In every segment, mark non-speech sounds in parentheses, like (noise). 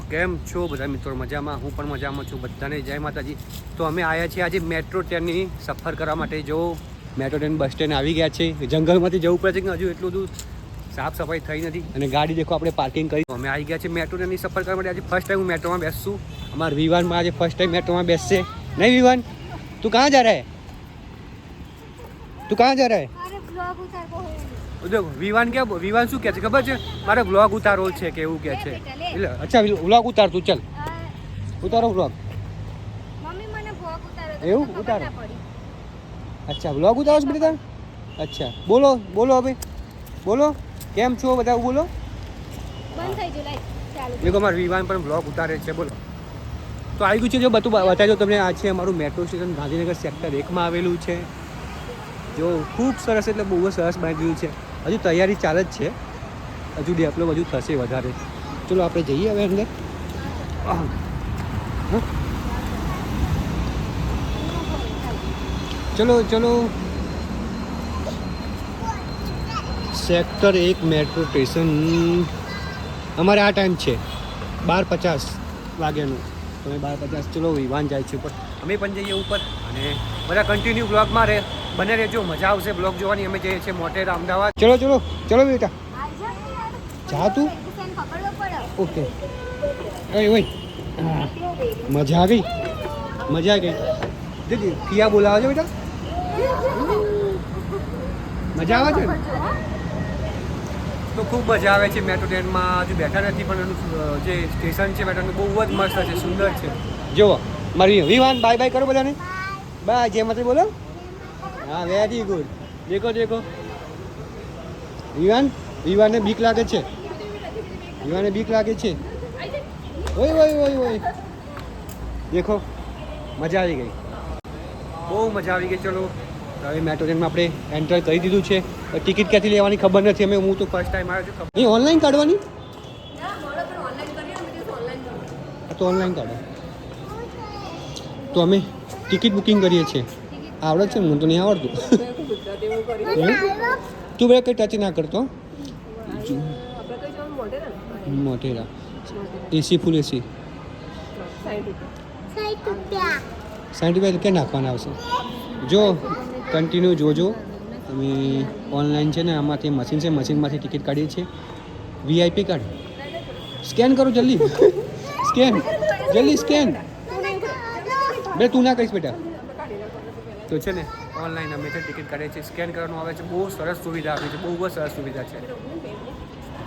કેમ છો બધા મિત્રો? મજામાં? હું પણ મજામાં છું. બધાને જય માતાજી. તો અમે આવ્યા છીએ આજે મેટ્રો ટ્રેનની સફર કરવા માટે. જો મેટ્રો ટ્રેન બસ સ્ટેન્ડ આવી ગયા છે. જંગલમાંથી જવું પડે છે કે હજુ એટલું બધું સાફ સફાઈ થઈ નથી. અને ગાડી દેખો આપણે પાર્કિંગ કરી. અમે આવી ગયા છીએ મેટ્રો ટ્રેનની સફર કરવા માટે. આજે ફર્સ્ટ ટાઈમ હું મેટ્રોમાં બેસશું અમારા વિવાનમાં આજે ફર્સ્ટ ટાઈમ મેટ્રોમાં બેસશે. નહીં વિવાન? તું કાં જા રહે? તું કાં જા રહે? વિવાન કે વિવાન શું કહે છે? ખબર છે? મારે બ્લોગ ઉતારો છે કે એવું કહે છે. અચ્છા વ્લોગ ઉતાર તું ચાલ. ઉતારો વ્લોગ મમ્મી મને બ્લોગ ઉતારો એવું? ઉતારો. અચ્છા વ્લોગ ઉતારો છો બેટા અચ્છા બોલો બોલો હવે. બોલો કેમ છો બધા? બોલો. બંધ ચાલુ અમારા વિવાન પણ વ્લોગ ઉતારે છે બોલો. તો આવી ગયું છે જો બધું બતાવજો તમને. આ છે અમારું મેટ્રો સ્ટેશન ગાંધીનગર સેક્ટર એકમાં આવેલું છે. જો ખૂબ સરસ એટલે બહુ સરસ બની ગયું છે. હજુ તૈયારી ચાલે જ છે. હજુ ડેવલપ હજુ થશે વધારે. ચલો આપણે જઈએ હવે અંદર. ચલો ચલો. સેક્ટર એક મેટ્રો સ્ટેશન. અમારે આ ટાઈમ છે બાર પચાસ વાગ્યાનું. તમે બાર પચાસ ચલો વિવાન જાય છે ઉપર. અમે પણ જઈએ ઉપર અને બધા કન્ટિન્યુ બ્લોગમાં રહે. બને રહેજો મજા આવશે. બ્લોગ જોવાની અમે જઈએ છીએ મોટેરા અમદાવાદ. ચલો ચલો. ચલો બેટા. જા તું. ઓકે. ઓય ઓય. મજા આવી? મજા આવી. ગઈ દીદી કિયા બોલાવે છે બેટા. મજા આવે છે તો ખૂબ મજા આવે છે. મેટ્રો ટ્રેનમાં હજુ બેઠા નથી પણ એનું જે સ્ટેશન છે મેટ્રોનું બહુ જ મસ્ત છે સુંદર છે. જુઓ મારી વિવાન બાય બાય કરો બધાને. બાય જય માતા બોલો. હા વેરી ગુડ દેખો દેખો. વિવાન વિવાનને બીક લાગે છે. વિવાને બીક લાગે છે? ઓય ઓય ઓય ઓય. દેખો મજા આવી ગઈ. બહુ મજા આવી ગઈ ચલો. હવે મેટ્રો ટ્રેનમાં આપણે એન્ટર કરી દીધું છે. ટિકિટ ક્યાંથી લેવાની ખબર નથી અમે હું તો ફર્સ્ટ ટાઈમ આવ્યો છું નહીં ઓનલાઈન કાઢવાની? તો ઓનલાઈન કાઢો. તો અમે ટિકિટ બુકિંગ કરીએ છીએ. આવડે છે ને મને તો નહીં આવડતું. તું બે કંઈ ટચ ના કરતો મોટેરા. એસી ફૂલ એસી. રૂપિયા. સાઠ રૂપિયા ક્યાં નાખવાના આવશે? જો કન્ટિન્યુ જોજો. અમે ઓનલાઈન છે ને આમાંથી મશીન છે મશીનમાંથી ટિકિટ કાઢીએ છીએ. વીઆઈપી કાર્ડ સ્કેન કરો જલ્દી. સ્કેન જલ્દી સ્કેન બે તું ના કહીશ બેટા. તો છે ને ઓનલાઈન અમે ટિકિટ કાઢીએ છીએ. સ્કેન કરવાનું આવે છે. બહુ સરસ સુવિધા આપી છે. બહુ જ સરસ સુવિધા છે.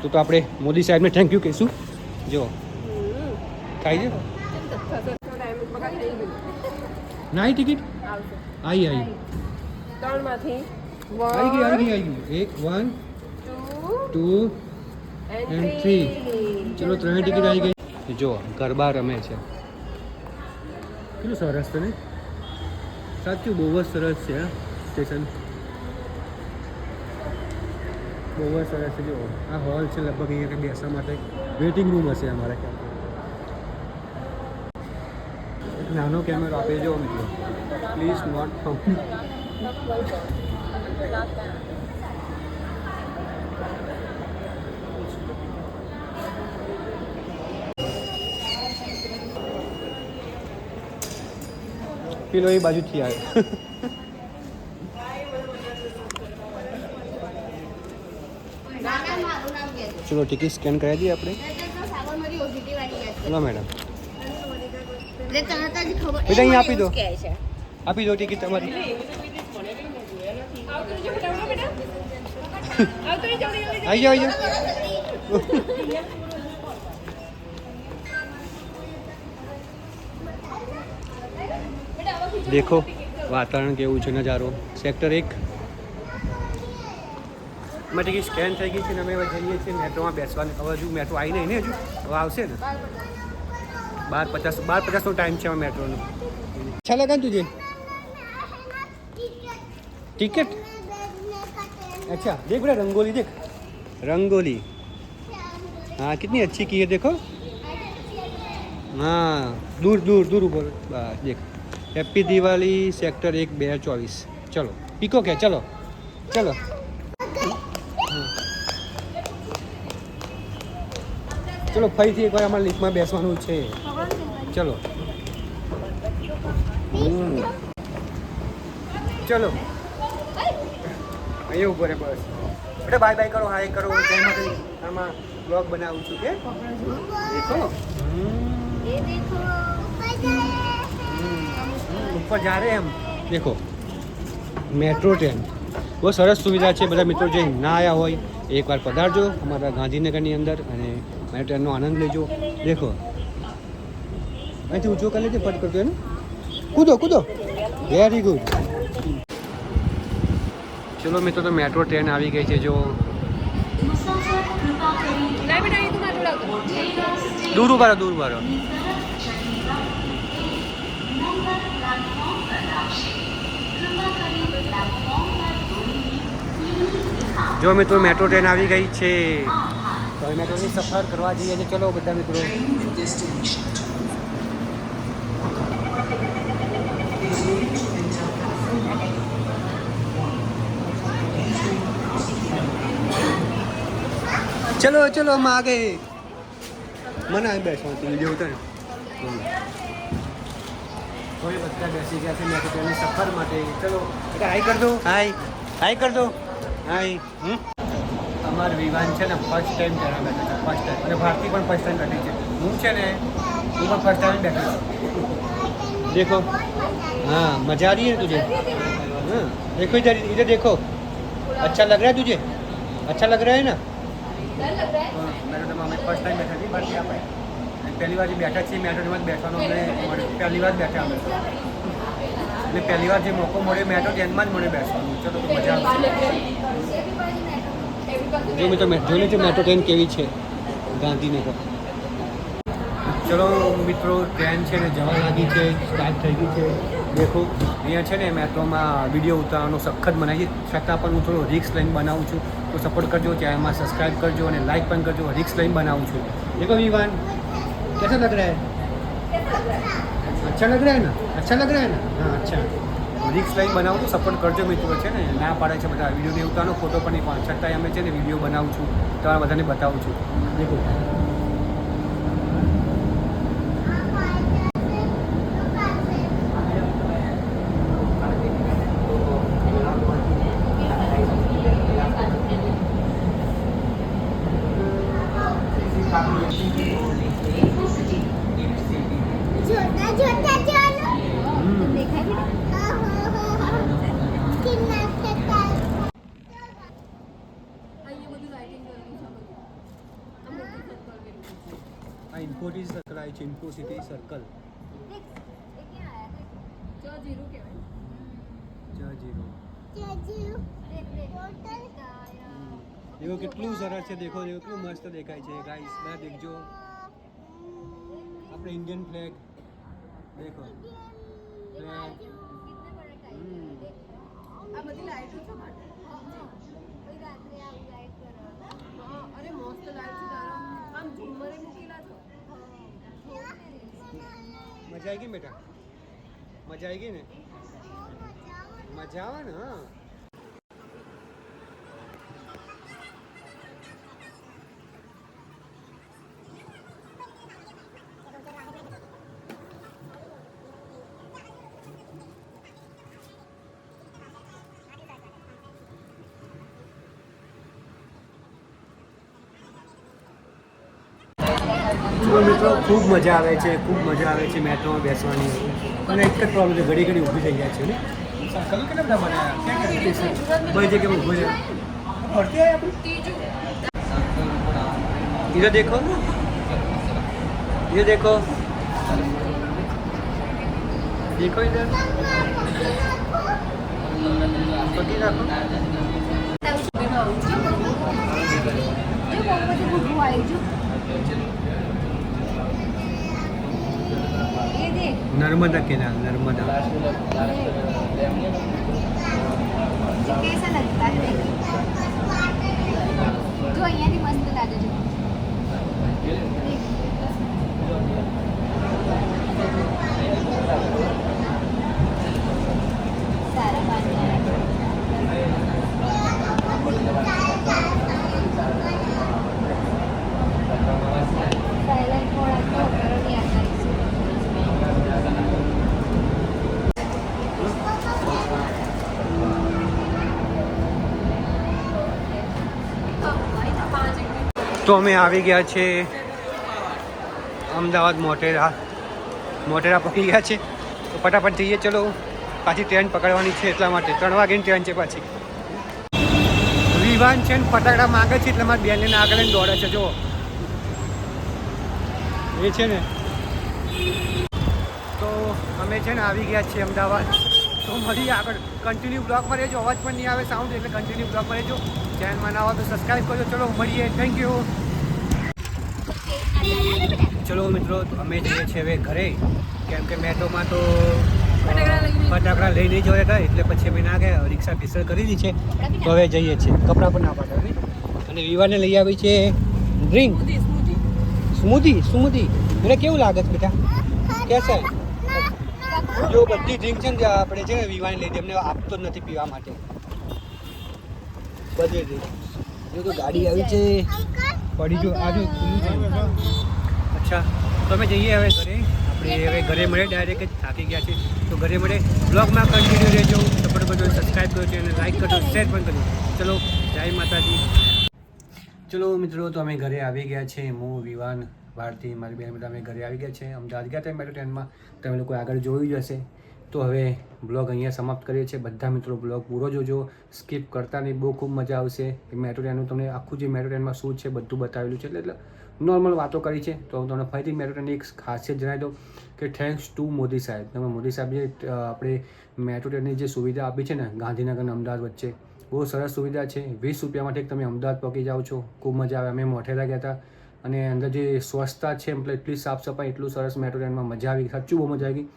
તો તો આપણે મોદી સાહેબને થેન્ક યુ કહીશું. જો. ખાઈ છે ના ટિકિટ? આવી આવી ત્રણમાંથી. આવી ગઈ આવી ગઈ આવી ગઈ. એક વન ટુ એન્ડ થ્રી ચલો ત્રણેય ટિકિટ આવી ગઈ. જો ગરબા રમે છે. કેટલું સરસ તને સાચું બહુ જ સરસ છે સ્ટેશન. બહુ જ સરસ છે જો આ હોલ છે લગભગ અહીંયા કંઈ બેસવા માટે વેઇટિંગ રૂમ હશે અમારા ખ્યાલ એક નાનો કેમેરો આપી જો મિત્રો પ્લીઝ નોટ ફાઉન્ડ પેલો એ બાજુથી આવ્યો મારું નામ કે ચલો ટિકિટ સ્કેન કરાવી દઈએ આપણે. ચલો મેડમ. બેટા, અહીં આપી દો. આપી દો ટિકિટ તમારી. આવી જાઓ આવી જાઓ. (laughs) દેખો વાતાવરણ કેવું છે નજારો. સેક્ટર એક. ઓટોમેટિક સ્કેન થઈ ગઈ છે અને અમે હવે જઈએ છીએ મેટ્રોમાં બેસવાની હવે હજુ મેટ્રો આવી નહીં ને હજુ હવે આવશે ને બાર પચાસ બાર પચાસનો ટાઈમ છે મેટ્રોનો અચ્છા લગન તુજે ટિકિટ अच्छा देख बेटा रंगोली देख रंगोली हाँ कितनी अच्छी की है देखो हाँ दूर दूर दूर ऊपर बस देख हैप्पी दिवाली सेक्टर एक बे चौबीस चलो पिको क्या चलो चलो ચલો, ફરીથી એકવાર અમારે લિફ્ટમાં બેસવાનું છે. ચલો. ચલો. અહીંયા ઊભો રે બસ. એટલે બાય બાય કરો હાય કરો. જય માતાજી. આમાં બ્લોગ બનાવું છું કે દેખો. ઉપર જા રે એમ. દેખો. Metro train. બહુ સરસ સુવિધા છે. બધા મિત્રો જે ના આવ્યા હોય, એકવાર પધારજો અમારા ગાંધીનગરની અંદર અને અને ટ્રેનનો આનંદ લેજો. દેખો. અહીંથી ઊંચો કરી લેજે પટ કરતો એને. કૂદો કૂદો. વેરી ગુડ ચલો મિત્રો, તો મેટ્રો ટ્રેન આવી ગઈ છે, જો. દૂર ઊભા દૂર ઊભા જો મિત્રો, મેટ્રો ટ્રેન આવી ગઈ છે. तो मैं तो सफ़र करवा दी है चलो बड़ा मित्रों चलो चलो हम आ गए मना है बैठा तुम ये उतर कोई बच्चा बैसी गया मैं तो सफ़र मटे चलो हाई कर दो हाई हाई कर दो हाई અમાર વિવાન છે ને ફર્સ્ટ ટાઈમ જરા બેઠા છે ફર્સ્ટ ટાઈમ અને ભારતી પણ ફર્સ્ટ ટાઈમ બેઠી છે હું છે ને હું પણ ફર્સ્ટ ટાઈમ બેઠો છું देखो हाँ मजा आ रही है तुझे हाँ देखो इधर इधर देखो अच्छा लग रहा है तुझे अच्छा लग रहा है ना મેટ્રોમાં અમે ફર્સ્ટ ટાઈમ બેઠા છીએ બાકી આપણે પહેલી વાર જે બેઠા છીએ મેટ્રોમાં જ બેસવાનો અમને મળ્યો પહેલી વાર બેઠા અમે એટલે પહેલી વાર જે મોકો મળ્યો મેટ્રો ટ્રેનમાં જ મળે બેસવાનું ચલો તો મજા આવશે જો મિત્રો જોઈ લેજો મેટ્રો ટ્રેન કેવી છે? ગાંધીનગર. ચલો, મિત્રો ટ્રેન છે ને જવા લાગી છે સ્ટાર્ટ થઈ ગઈ છે. દેખો, અહીંયા છે ને મેટ્રોમાં વીડિયો ઉતારવાનો સખત બનાવી છતાં પણ હું થોડો રિક્સ લઈને બનાવું છું. તો સપોર્ટ કરજો ચેનલમાં સબસ્ક્રાઈબ કરજો અને લાઇક પણ કરજો રિક્સ લઈને બનાવું છું. દેખો, વિવાન. કેસા લગ રહા? અચ્છા લગ રહા હૈ અચ્છા લગ રહા હૈ હા, અચ્છા. રિક્સ લઈ બનાવું છું સપોર્ટ કરજો મિત્રો, છે ને? ના પાડે છે બધા. વીડિયો ને એવું ફોટો પણ નહીં પણ છતાંય અમે છે ને વીડિયો બનાવું છું. તમારા બધાને બતાવું છું. દેખો છે ચિમ્પુ સિટી સર્કલ દેખો કેટલું સરસ છે દેખો કેટલું મસ્ત દેખાય છે ગાઈસ બધા દેખજો આપણે ઇન્ડિયન ફ્લેગ દેખો અરે મસ્ત લાઈટ છે તારા આમ ઝુમરે મૂકી મજા આવી ગઈ બેટા? મજા આવી ગઈ ને? મજા આવે ને હા. તો મિત્રો ખૂબ મજા આવે છે ખૂબ મજા આવે છે મેટ્રોમાં બેસવાની અને એક જ પ્રોબ્લેમ છે ઘડી ઘડી ઊભી થઈ જાય છે ને સર્કલ કેટલા બધા બનાવ્યા ક્યાં ક્યાં સ્ટેશન બધી જગ્યાએ ઊભું છે ફરતી આયા આપણે इधर देखो ये देखो देखो इधर पति રાખો ये देख नर्मदा केनाल नर्मदा कैसा लगता है देख जो અહીંયાથી મસ્ત લાગે છે સારા તો અમે આવી ગયા છે અમદાવાદ મોટેરા. મોટેરા પકડી ગયા છે. તો ફટાફટ જઈએ, ચલો. પાછી ટ્રેન પકડવાની છે એટલા માટે. ત્રણ વાગ્યાની ટ્રેન છે પાછી. વિવાન છે ને ફટાકડા માગે છે એટલે મારી બેનને આગળ લઈને દોડે છે, જો. એ છે ને. તો અમે છે ને આવી ગયા છીએ અમદાવાદ. તો મળીએ આગળ કન્ટિન્યુ બ્લોગમાં રહેજો. અવાજ પણ નહીં આવે સાઉન્ડ એટલે કન્ટિન્યુ બ્લોગમાં રહેજો. ચેનલમાં ના આવે તો સબસ્ક્રાઈબ કરજો. ચલો મળીએ. થેન્ક યુ ચલો મિત્રો અમે જઈએ છીએ હવે ઘરે. કેમ કે મેટ્રોમાં તો ફટાકડા લઈ નહીં જવા હતા એટલે પછી અમે ના ગયા. રિક્ષા ફિસલ કરી દીધી છે. તો હવે જઈએ છીએ. કપડાં પણ ના પાડે અને વિવાને લઈ આવી છે ડ્રિંક સ્મૂધી સ્મૂધી. એટલે કેવું લાગે છે બેટા? કેસે? જો બધી ડ્રિંક છે ને આપણે છે ને વિવાને લઈ એમને આપતો નથી પીવા માટે. બધી ડ્રિંક જો તો ગાડી આવી છે. પડી જો આ જો ખુલ્લું છે. અચ્છા તો અમે જઈએ હવે ઘરે. આપણે હવે ઘરે મળે ડાયરેક્ટ થાકી ગયા છે તો ઘરે મળે. બ્લોગમાં કન્ટિન્યુ રહેજો. સપોર્ટ કરજો સબસ્ક્રાઈબ કરજો અને લાઈક કરજો શેર પણ કરજો. ચલો, જય માતાજી. ચલો મિત્રો, તો અમે ઘરે આવી ગયા છે હું વિવાન ભારતી મારી બેન બધા અમે ઘરે આવી ગયા છે. અમદાવાદ ગયા હતા મેટ્રો ટ્રેનમાં. તમે લોકો આગળ જોયું જ હશે. તો હવે બ્લોગ અહીંયા સમાપ્ત કરીએ છીએ. બધા મિત્રો બ્લોગ પૂરો જોજો. સ્કીપ કરતા નહીં. બહુ ખૂબ મજા આવશે. મેટ્રો ટ્રેનનું તમને આખું જે મેટ્રો ટ્રેનમાં શું છે બધું બતાવેલું છે. એટલે નોર્મલ વાતો કરી છે. તો હું તમને ફરીથી મેટ્રો ટ્રેનની એક ખાસિયત જણાવી દઉં કે થેન્ક્સ ટુ મોદી સાહેબ. તમે મોદી સાહેબ જે આપણે મેટ્રો ટ્રેનની જે સુવિધા આપી છે ને ગાંધીનગર અને અમદાવાદ વચ્ચે, બહુ સરસ સુવિધા છે. વીસ રૂપિયા માટે તમે અમદાવાદ પહોંચી જાઓ છો. ખૂબ મજા આવે. અમે મોઢેરા ગયા હતા. અને અંદર જે સ્વચ્છતા છે એમ એટલી સાફ સફાઈ, એટલું સરસ મેટ્રો ટ્રેનમાં મજા આવી સાચું બહુ મજા આવી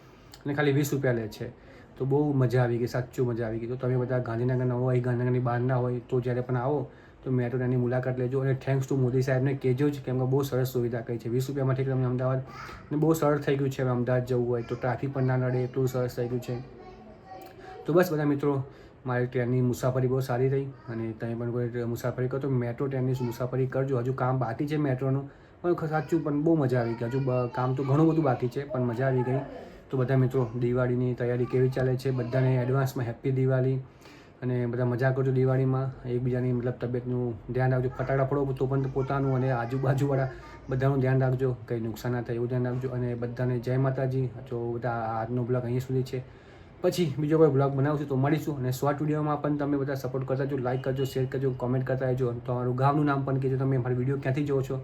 અને ખાલી વીસ રૂપિયા લે છે. તો બહુ મજા આવી ગઈ, સાચું મજા આવી ગઈ. તો તમે બધા ગાંધીનગરના હોય, ગાંધીનગરની બહારના હોય, તો જ્યારે પણ આવો, તો મેટ્રો ટ્રેનની મુલાકાત લેજો. અને થેન્ક્સ ટુ મોદી સાહેબને કહેજો જ કેમ બહુ સરસ સુવિધા કહી છે. વીસ રૂપિયામાંથી તમને અમદાવાદ, અને બહુ સરળ થઈ ગયું છે હવે અમદાવાદ જવું હોય તો ટ્રાફિક પણ ના નડે, એટલું સરસ થઈ ગયું છે. તો બસ બધા મિત્રો મારી ટ્રેનની મુસાફરી બહુ સારી રહી અને તમે પણ કોઈ મુસાફરી કરો તો મેટ્રો ટ્રેનની મુસાફરી કરજો. હજુ કામ બાકી છે મેટ્રોનું. પણ સાચું પણ બહુ મજા આવી ગઈ. હજુ કામ તો ઘણું બધું બાકી છે, પણ મજા આવી ગઈ. તો બધા મિત્રો, દિવાળીની તૈયારી કેવી ચાલે છે? બધાને એડવાન્સમાં હેપી દિવાળી અને બધા મજા કરજો દિવાળીમાં. એકબીજાની મતલબ તબિયતનું ધ્યાન રાખજો. ફટાકડા ફોડો તો પણ પોતાનું અને આજુબાજુવાળા બધાનું ધ્યાન રાખજો. કંઈ નુકસાન ના થાય એવું ધ્યાન રાખજો. અને બધાને જય માતાજી. જો બધા આજનો બ્લોગ અહીં સુધી છે. પછી બીજો કોઈ બ્લોગ બનાવશું તો મળીશું અને શોર્ટ વિડીયોમાં પણ તમે બધા સપોર્ટ કરતા જો લાઈક કરજો શેર કરજો કોમેન્ટ કરતા રહેજો તમારું ગામનું નામ પણ કહેજો, તમે મારી વીડિયો ક્યાંથી જોવો છો?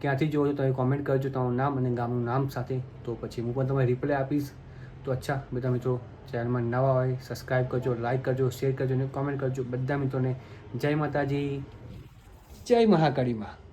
ક્યાંથી જોવો છો તમે કોમેન્ટ કરજો તમારું નામ અને ગામનું નામ સાથે. તો પછી હું પણ તમને રિપ્લાય આપીશ. તો અચ્છા, બધા મિત્રો ચેનલમાં નવા હોય સબસ્ક્રાઈબ કરજો લાઈક કરજો શેર કરજો અને કોમેન્ટ કરજો. બધા મિત્રોને જય માતાજી. જય મહાકાળીમાં